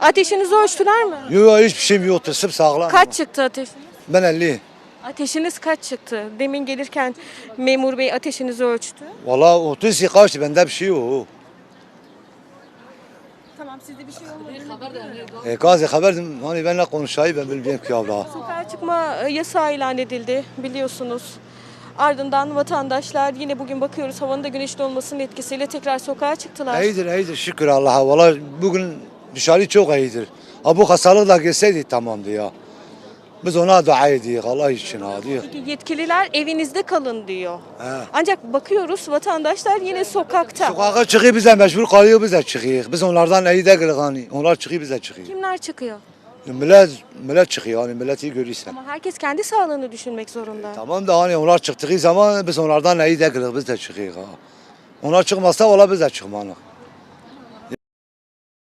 Ateşinizi ölçtüler mi? Yok hiçbir şeyim yoktu. Sırf sağlam. Kaç çıktı ateşiniz? Ben 50. Ateşiniz kaç çıktı? Demin gelirken memur bey ateşinizi ölçtü. Valla 30 kaçtı bende bir şey yok. Tamam sizde bir şey olmadı. E, gazi haberdim hani benimle konuşayım ben bilmiyorum ki abla. Sokağa çıkma e, yasağı ilan edildi biliyorsunuz. Ardından vatandaşlar yine bugün bakıyoruz havanın da güneşli olmasının etkisiyle tekrar sokağa çıktılar. İyidir iyidir şükür Allah'a. Valla bugün dışarı çok iyidir. Ha bu hastalıkla gelseydi tamamdı ya. Biz ona dua ediyoruz Allah için ha diyor. Yetkililer evinizde kalın diyor. He. Ancak bakıyoruz vatandaşlar yine sokakta. Sokağa çıkıyor bize mecbur kalıyor bize çıkıyor. Biz onlardan iyi değiliz hani. Onlar çıkıyor bize çıkıyor. Kimler çıkıyor? Millet, millet çıkıyor hani milleti görürsen. Ama herkes kendi sağlığını düşünmek zorunda. Tamam da hani onlar çıktığı zaman biz onlardan iyi değiliz biz de çıkıyoruz ha. Onlar çıkmazsa valla biz de çıkmanız.